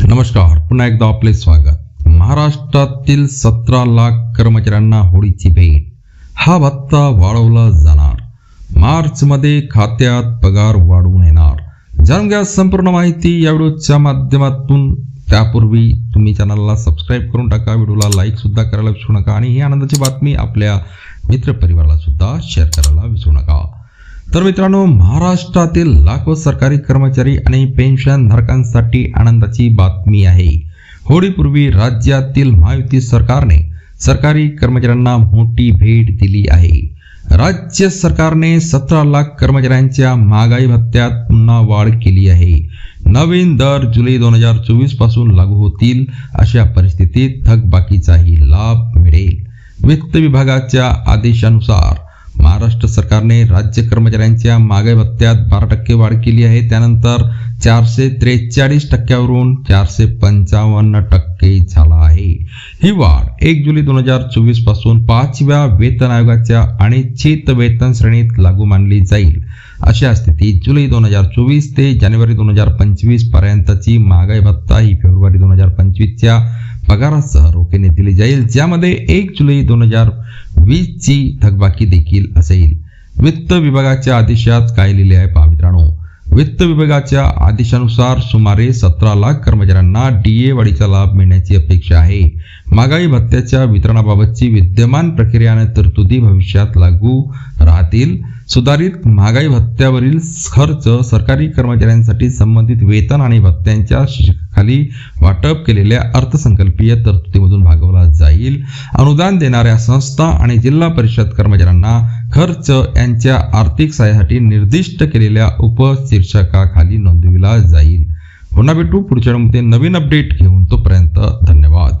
नमस्कार पुन्हा एकदा आपले स्वागत. महाराष्ट्रातील सतरा लाख कर्मचाऱ्यांना होळीची भेट. हा भत्ता वाढवला जाणार. मार्चमध्ये खात्यात पगार वाढवून येणार. जाणून घ्या संपूर्ण माहिती या व्हिडिओच्या माध्यमातून. त्यापूर्वी तुम्ही चॅनलला सबस्क्राईब करून टाका व्हिडिओला लाईक सुद्धा करायला विसरू नका आणि ही आनंदाची बातमी आपल्या मित्रपरिवाराला सुद्धा शेअर करायला विसरू नका. तर मित्रांनो महाराष्ट्रातील लाखो सरकारी कर्मचारी आणि पेन्शन धारकांसाठी आनंदाची बातमी आहे. होळीपूर्वी राज्यातील महायुती सरकारने सरकारी कर्मचाऱ्यांना मोठी भेट दिली आहे. राज्य सरकारने सतरा लाख कर्मचाऱ्यांच्या महागाई भत्त्यात पुन्हा वाढ केली आहे. नवीन दर जुलै दोन हजार चोवीसपासून लागू होतील अशा परिस्थितीत थकबाकीचाही लाभ मिळेल. वित्त विभागाच्या आदेशानुसार महाराष्ट्र सरकारने राज्य कर्मचाऱ्यांच्या मागे भत्त्यात बारा टक्के वाढ केली आहे. त्यानंतर चारशे त्रेचाळीस टक्क्यावरून चारशे पंचावन्न टक्के झाला आहे. ही वाढ एक जुलै दोन हजार चोवीसपासून पाचव्या वेतन आयोगाच्या अनिश्चित वेतन श्रेणीत लागू मानली जाईल. अशा स्थितीत जुलै दोन हजार चोवीस ते जानेवारी दोन हजार पंचवीस पर्यंतची महागाई भत्ता ही फेब्रुवारी दोन हजार पंचवीसच्या पगारासह रोखीने दिली जाईल ज्यामध्ये एक जुलै दोन हजार वीसची थकबाकी देखील असेल. वित्त विभागाच्या आदेशात काय लिहिले आहे पहा मित्रांनो? वित्त विभागाच्या आदेशानुसार सुमारे सतरा लाख कर्मचाऱ्यांना डीए वाढीचा लाभ मिळण्याची अपेक्षा आहे. महागाई भत्त्याच्या वितरणाबाबतची विद्यमान प्रक्रिया आणि तरतुदी भविष्यात लागू राहतील. सुधारित महागाई भत्त्यावरील खर्च सरकारी कर्मचाऱ्यांसाठी संबंधित वेतन आणि भत्त्यांच्या खाली वाटप केलेल्या अर्थसंकल्पीय तरतुदीमधून भागवला जाईल. अनुदान देणाऱ्या संस्था आणि जिल्हा परिषद कर्मचाऱ्यांना खर्च यांच्या आर्थिक सहाय्यासाठी निर्दिष्ट केलेल्या उपशीर्षकाखाली नोंदविला जाईल. पुन्हा भेटू पुढच्या मध्ये नवीन अपडेट घेऊन तोपर्यंत धन्यवाद.